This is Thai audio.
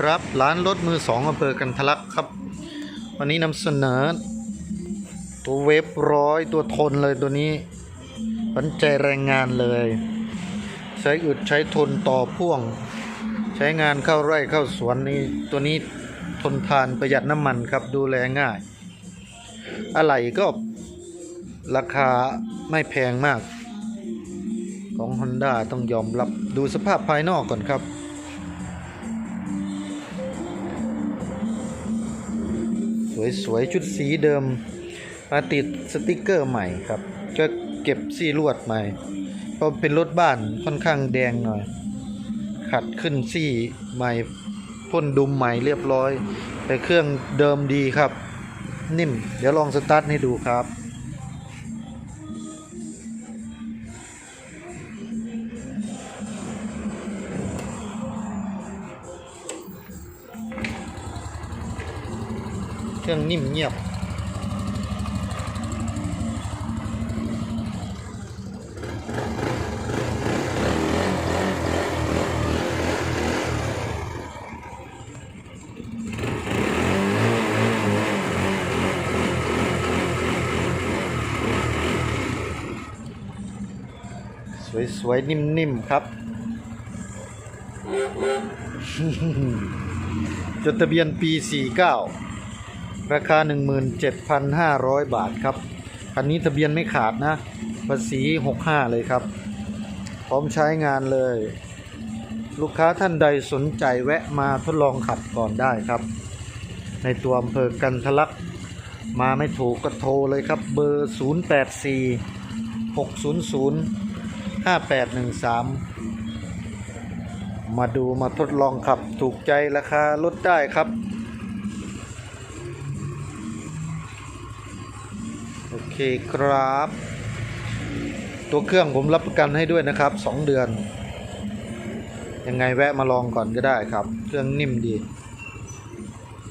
ครับร้านรถมือสองอำเภอกันทะลักครับ วันนี้นำเสนอ ตัวเวฟร้อยตัวทนเลยตัวนี้ปันใจแรงงานเลย ใช้อึดใช้ทนต่อพ่วง ใช้งานเข้าไร่เข้าสวนนี่ตัวนี้ทนทานประหยัดน้ำมันครับดูแลง่าย อะไรก็ราคาไม่แพงมาก ของ Honda ต้องยอมรับดูสภาพภายนอกก่อนครับ สวยๆ ชุดสีเดิม มาติดสติกเกอร์ใหม่ครับ ก็เก็บซี่ลวดใหม่เพราะเป็นรถบ้านค่อนข้างแดงหน่อย ขัดขึ้นซี่ใหม่พ่นดุมใหม่เรียบร้อย แต่เครื่องเดิมดีครับ นิ่ม เดี๋ยวลองสตาร์ทให้ดูครับ เครื่องนิ่มเงียบ สวยๆ นิ่ม ๆ ครับ จดทะเบียนปี 49 ราคา 17,500 บาทครับ คันนี้ทะเบียนไม่ขาดนะ ภาษี 65 เลยครับ พร้อมใช้งานเลย ลูกค้าท่านใดสนใจแวะมาทดลองขับก่อนได้ครับ ในตัวอำเภอกันทะลักมาไม่ถูกก็โทรเลยครับ เบอร์ 084 600 5813 มาดูมาทดลองขับถูกใจราคาลดได้ครับ โอเคครับ ตัวเครื่องผมรับประกันให้ด้วยนะครับ 2 เดือน ยังไงแวะมาลองก่อนก็ได้ครับ เครื่องนิ่มดี